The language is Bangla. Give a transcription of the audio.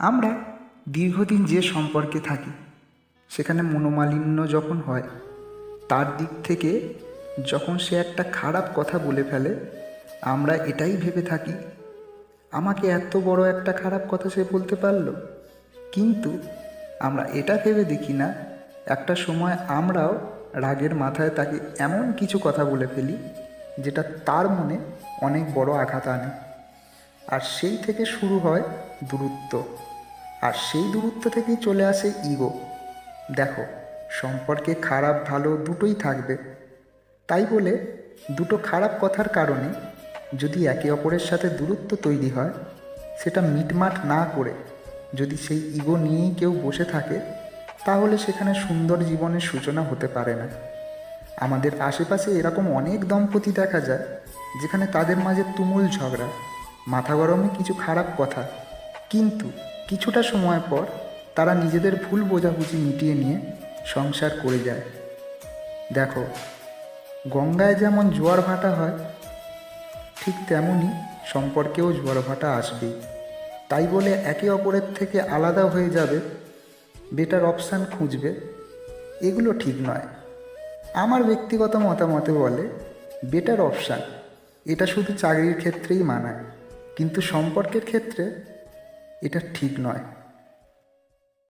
আমরা দীর্ঘদিন যে সম্পর্কে থাকি, সেখানে মনোমালিন্য যখন হয়, তার দিক থেকে যখন সে একটা খারাপ কথা বলে ফেলে, আমরা এটাই ভেবে থাকি, আমাকে এত বড় একটা খারাপ কথা সে বলতে পারল? কিন্তু আমরা এটা ভেবে দেখি না, একটা সময় আমরাও রাগের মাথায় তাকে এমন কিছু কথা বলে ফেলি, যেটা তার মনে অনেক বড় আঘাত আনে। আর সেই থেকে শুরু হয় দূরত্ব। আর সেই দূরত্ব থেকেই চলে আসে ইগো দেখো, সম্পর্কে খারাপ ভালো দুটোই থাকবে। তাই বলে দুটো খারাপ কথার কারণে যদি একে অপরের সাথে দূরত্ব তৈরি হয়, সেটা মিটমাট না করে যদি সেই ইগো নিয়েই কেউ বসে থাকে, তাহলে সেখানে সুন্দর জীবনের সূচনা হতে পারে না। আমাদের আশেপাশে এরকম অনেক দম্পতি দেখা যায়, যেখানে তাদের মাঝে তুমুল ঝগড়া, মাথা গরমে কিছু খারাপ কথা। কিন্তু কিছুটা সময় পর তারা নিজেদের ভুল বোঝাবুঝি মিটিয়ে নিয়ে সংসার করে যায়। দেখো, গঙ্গায় যেমন জোয়ার ভাটা হয়, ঠিক তেমনই সম্পর্কেও জোয়ার ভাটা আসবেই। তাই বলে একে অপরের থেকে আলাদা হয়ে যাবে বেটার অপশান খুঁজবে, এগুলো ঠিক নয়। আমার ব্যক্তিগত মতামতে বলে বেটার অপশান এটা শুধু চাকরির ক্ষেত্রেই মানায়, কিন্তু সম্পর্কের ক্ষেত্রে এটা ঠিক নয়।